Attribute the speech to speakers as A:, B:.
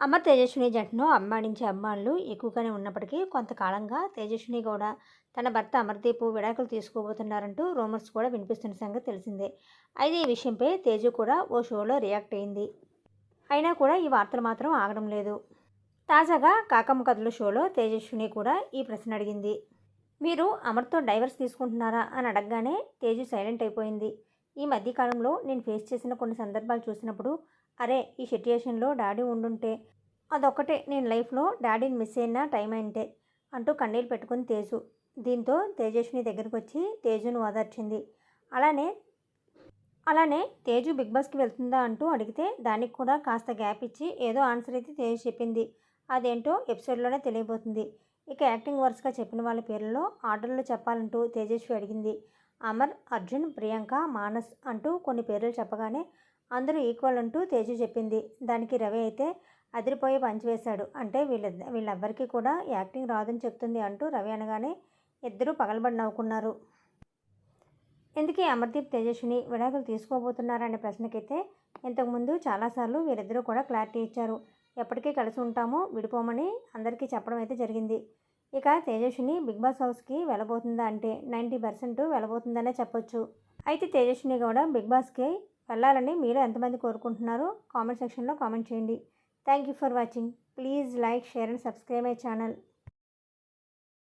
A: అమర్ తేజస్విని జంటను అభిమానించే అమ్మాళ్ళు ఎక్కువగానే ఉన్నప్పటికీ కొంతకాలంగా తేజస్విని కూడా తన భర్త అమర్దీపు విడాకులు తీసుకోబోతున్నారంటూ రూమర్స్ కూడా వినిపిస్తున్న సంగతి తెలిసిందే. అయితే ఈ విషయంపై తేజు కూడా ఓ షోలో రియాక్ట్ అయింది. అయినా కూడా ఈ వార్తలు మాత్రం ఆగడం లేదు. తాజాగా కాకమ్మ కథలు షోలో తేజస్విని కూడా ఈ ప్రశ్న అడిగింది. మీరు అమర్తో డైవర్స్ తీసుకుంటున్నారా అని అడగగానే తేజు సైలెంట్ అయిపోయింది. ఈ మధ్యకాలంలో నేను ఫేస్ చేసిన కొన్ని సందర్భాలు చూసినప్పుడు అరే ఈ సిట్యుయేషన్లో డాడీ ఉండుంటే అదొక్కటే నేను లైఫ్లో డాడీని మిస్ అయిన టైం అంటే అంటూ కన్నీళ్ళు పెట్టుకుని తేజు. దీంతో తేజస్విని దగ్గరికి వచ్చి తేజును ఓదార్చింది. అలానే అలానే తేజు బిగ్ బాస్కి వెళ్తుందా అంటూ అడిగితే దానికి కూడా కాస్త గ్యాప్ ఇచ్చి ఏదో ఆన్సర్ అయితే తేజు చెప్పింది. అదేంటో ఎపిసోడ్లోనే తెలియబోతుంది. ఇక యాక్టింగ్ వరుసగా చెప్పిన వాళ్ళ పేర్లలో ఆర్డర్లు చెప్పాలంటూ తేజస్వి అడిగింది. అమర్ అర్జున్ ప్రియాంక మానస్ అంటూ కొన్ని పేర్లు చెప్పగానే అందరూ ఈక్వల్ అంటూ తేజు చెప్పింది. దానికి రవి అయితే అదిరిపోయి పంచివేశాడు అంటే వీళ్ళ వీళ్ళెవ్వరికీ కూడా యాక్టింగ్ రాదని చెప్తుంది అంటూ రవి అనగానే ఇద్దరూ పగలబడి నవ్వుకున్నారు. ఎందుకే అమర్దీప్ తేజస్విని విడాకులు తీసుకోబోతున్నారనే ప్రశ్నకైతే ఇంతకుముందు చాలాసార్లు వీరిద్దరూ కూడా క్లారిటీ ఇచ్చారు. ఎప్పటికీ కలిసి ఉంటామో విడిపోమని అందరికీ చెప్పడం అయితే జరిగింది. ఇక తేజస్విని బిగ్ బాస్ హౌస్కి వెళ్ళబోతుందా అంటే నైంటీ పర్సెంట్ వెళ్ళబోతుందనే చెప్పొచ్చు. అయితే తేజస్విని కూడా బిగ్ బాస్కి వెళ్ళాలని మీరు ఎంతమంది కోరుకుంటున్నారో? కామెంట్ సెక్షన్లో కామెంట్ చేయండి. Thank you for watching. Please like share and subscribe my channel.